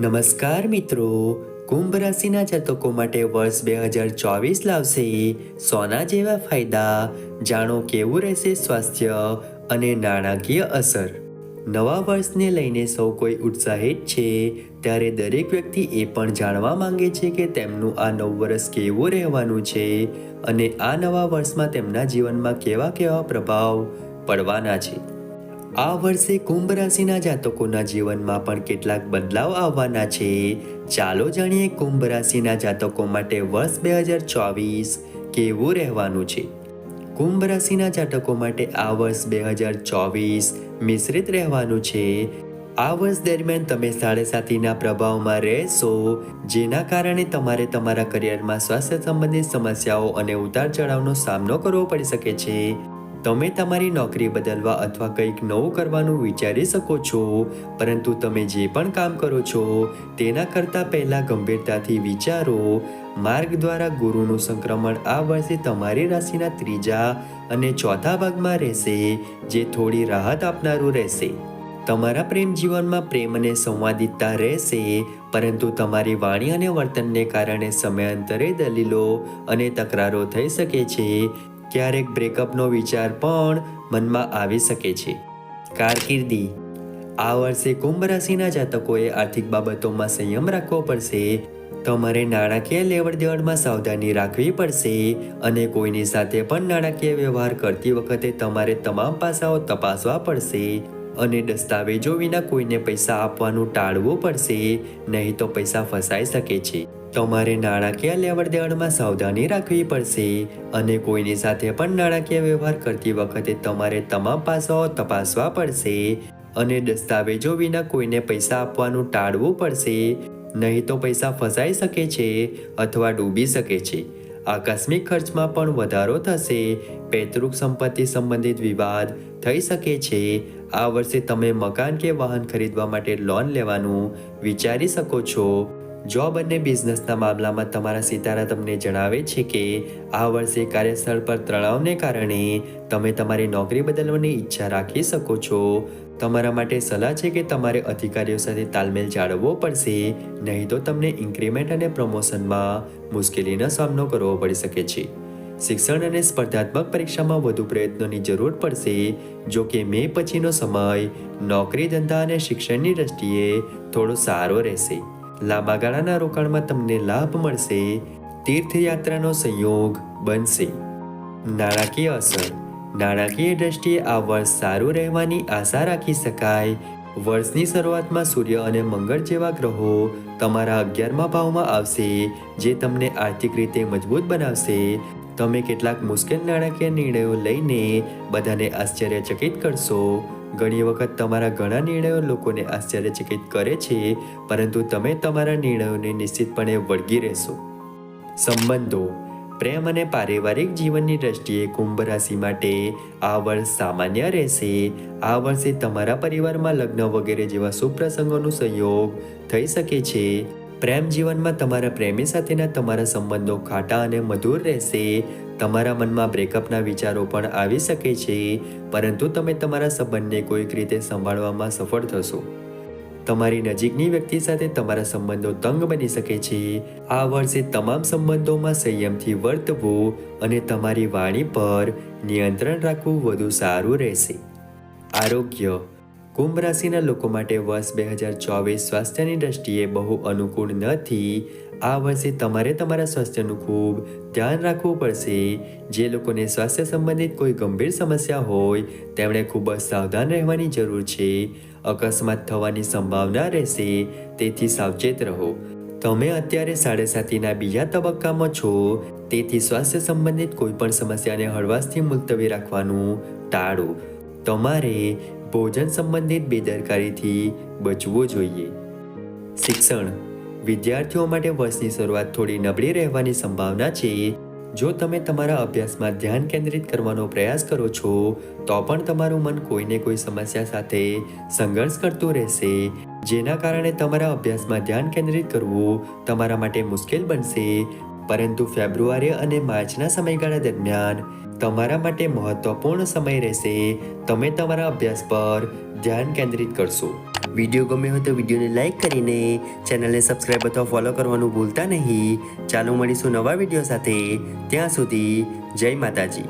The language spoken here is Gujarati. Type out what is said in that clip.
નમસ્કાર મિત્રો. કુંભ રાશિના જાતકો માટે વર્ષ બે હજાર ચોવીસ લાવશે સોના જેવા ફાયદા. જાણો કેવું રહેશે સ્વાસ્થ્ય અને નાણાકીય અસર. નવા વર્ષને લઈને સૌ કોઈ ઉત્સાહિત છે. ત્યારે દરેક વ્યક્તિ એ પણ જાણવા માંગે છે કે તેમનું આ નવું વર્ષ કેવું રહેવાનું છે અને આ નવા વર્ષમાં તેમના જીવનમાં કેવા કેવા પ્રભાવ પડવાના છે. આ વર્ષે કુંભ રાશિના જાતકોના જીવનમાં પણ કેટલાક બદલાવ આવવાના છે. ચાલો જાણીએ કુંભ રાશિના જાતકો માટે વર્ષ બે હજાર ચોવીસ કેવું રહેવાનું છે? કુંભ રાશિના જાતકો માટે આ વર્ષ બે હજાર ચોવીસ મિશ્રિત રહેવાનું છે. આ વર્ષ દરમિયાન તમે સાડેસાતીના પ્રભાવમાં રહેશો, જેના કારણે તમારે તમારા કરિયરમાં સ્વાસ્થ્ય સંબંધિત સમસ્યાઓ અને ઉતાર ચઢાવનો સામનો કરવો પડી શકે છે. તમે તમારી નોકરી બદલવા અથવા કંઈક નવું કરવાનું વિચારી શકો છો, પરંતુ તમે જે પણ કામ કરો છો, તેના કરતાં પહેલાં ગંભીરતાથી વિચારો. માર્ગ દ્વારા ગુરુનું સંક્રમણ આ વર્ષે તમારી રાશિના ત્રીજા અને ચોથા ભાગમાં રહેશે, જે થોડી રાહત આપનારું રહેશે. તમારા પ્રેમ જીવનમાં પ્રેમ અને સંવાદિતતા રહેશે, પરંતુ તમારી વાણી અને વર્તનને કારણે સમયાંતરે દલીલો અને તકરારો થઈ શકે છે. ક્યારેક બ્રેકઅપનો વિચાર પણ મનમાં આવી શકે છે. કારકિર્દી. આ વર્ષે કુંભ રાશિના જાતકોએ આર્થિક બાબતોમાં સંયમ રાખવો પડશે. તમારે નાણાકીય લેવડ દેવડમાં સાવધાની રાખવી પડશે અને કોઈની સાથે પણ નાણાકીય વ્યવહાર કરતી વખતે તમારે તમામ પાસાઓ તપાસવા પડશે. અને દસ્તાવેજો વિના કોઈને પૈસા આપવાનું ટાળવું પડશે. નહીં તો પૈસા ફસાઈ શકે છે. તમારે નાણાકીય લેવડ દેવડમાં સાવધાની રાખવી પડશે અને કોઈની સાથે પણ નાણાકીય વ્યવહાર કરતી વખતે તમારે તમામ પાસાઓ તપાસવા પડશે અને દસ્તાવેજો વિના કોઈને પૈસા આપવાનું ટાળવું પડશે. નહીં તો પૈસા ફસાઈ શકે છે અથવા ડૂબી શકે છે. આકસ્મિક ખર્ચમાં પણ વધારો થશે. પૈતૃક સંપત્તિ સંબંધિત વિવાદ થઈ શકે છે. આ વર્ષે તમે મકાન કે વાહન ખરીદવા માટે લોન લેવાનું વિચારી શકો છો. જોબ અને બિઝનેસના મામલામાં તમારા સિતારા તમને જણાવે છે કે, આ વર્ષે કાર્યસ્થળ પર તણાવને કારણે તમે તમારી નોકરી બદલવાની ઈચ્છા રાખી શકો છો. તમારા માટે સલાહ છે કે તમારે અધિકારીઓ સાથે તાલમેલ જાળવવો પડશે, નહીં તો તમને ઇન્ક્રીમેન્ટ અને પ્રમોશનમાં મુશ્કેલીનો સામનો કરવો પડી શકે છે. શિક્ષણ અને સ્પર્ધાત્મક પરીક્ષામાં વધુ પ્રયત્નોની જરૂર પડશે, જો કે મે પછીનો સમય નોકરી ધંધા અને શિક્ષણની દ્રષ્ટિએ થોડો સારો રહેશે. લાંબા ગાળાના રોકાણમાં તમને લાભ મળશે. તીર્થયાત્રાનો સંયોગ બનશે. નાણાકીય અસર. નાણાકીય દ્રષ્ટિએ આ વર્ષ સારું રહેવાની આશા રાખી શકાય. વર્ષની શરૂઆતમાં સૂર્ય અને મંગળ જેવા ગ્રહો તમારા અગિયારમા ભાવમાં આવશે, જે તમને આર્થિક રીતે મજબૂત બનાવશે. તમે કેટલાક મુશ્કેલ નાણાકીય નિર્ણયો લઈને બધાને આશ્ચર્યચકિત કરશો. ઘણી વખત તમારા ઘણા નિર્ણયો લોકોને આશ્ચર્યચકિત કરે છે, પરંતુ તમે તમારા નિર્ણયોને નિશ્ચિતપણે વળગી રહેશો. સંબંધો. પ્રેમ અને પારિવારિક જીવનની દ્રષ્ટિએ કુંભ રાશિ માટે આ વર્ષ સામાન્ય રહેશે. આ વર્ષે તમારા પરિવારમાં લગ્ન વગેરે જેવા શુભ પ્રસંગોનો સંયોગ થઈ શકે છે. પ્રેમ જીવનમાં તમારા પ્રેમી સાથેના તમારા સંબંધો ખાટા અને મધુર રહેશે. તમારા મનમાં બ્રેકઅપના વિચારો પણ આવી શકે છે, પરંતુ તમે તમારા સંબંધને કોઈક રીતે સંભાળવામાં સફળ થશો. તમારી નજીકની વ્યક્તિ સાથે તમારા સંબંધો તંગ બની શકે છે. આ વર્ષે તમામ સંબંધોમાં સંયમથી વર્તવું અને તમારી વાણી પર નિયંત્રણ રાખવું વધુ સારું રહેશે. આરોગ્ય કુંભ રાશિના લોકો માટે વર્ષ બે હજાર ચોવીસ સ્વાસ્થ્યની દ્રષ્ટિએ બહુ અનુકૂળ નથી. આ વર્ષે તમારે તમારા સ્વાસ્થ્યનું ખૂબ ધ્યાન રાખવું પડશે. જે લોકોને સ્વાસ્થ્ય સંબંધિત કોઈ ગંભીર સમસ્યા હોય, તેમણે ખૂબ જ સાવધાન રહેવાની જરૂર છે. અકસ્માત થવાની સંભાવના રહેશે, તેથી સાવચેત રહો. તમે અત્યારે સાડેસાતીના બીજા તબક્કામાં છો, તેથી સ્વાસ્થ્ય સંબંધિત કોઈપણ સમસ્યાને હળવાશથી મુલતવી રાખવાનું ટાળો. તમારે ભોજન સંબંધિત બેદરકારીથી બચવું જોઈએ. શિક્ષણ. વિદ્યાર્થીઓ માટે વર્ષની શરૂઆત થોડી નબળી રહેવાની સંભાવના છે. જો તમે તમારા અભ્યાસમાં ધ્યાન કેન્દ્રિત કરવાનો પ્રયાસ કરો છો, તો પણ તમારું મન કોઈને કોઈ સમસ્યા સાથે સંઘર્ષ કરતું રહેશે. જેના કારણે તમારા અભ્યાસમાં ધ્યાન કેન્દ્રિત કરવું તમારા માટે મુશ્કેલ બનશે. પરંતુ ફેબ્રુઆરી અને માર્ચના સમયગાળા દરમિયાન તમારા માટે મહત્વપૂર્ણ સમય રહેશે. તમે તમારા અભ્યાસ પર ધ્યાન કેન્દ્રિત કરશો. વીડિયો ગમે હોય તો વિડીયોને લાઇક કરીને ચેનલને સબસ્ક્રાઈબ અથવા ફોલો કરવાનું ભૂલતા નહીં. ચાલો મળીશું નવા વીડિયો સાથે. ત્યાં સુધી જય માતાજી.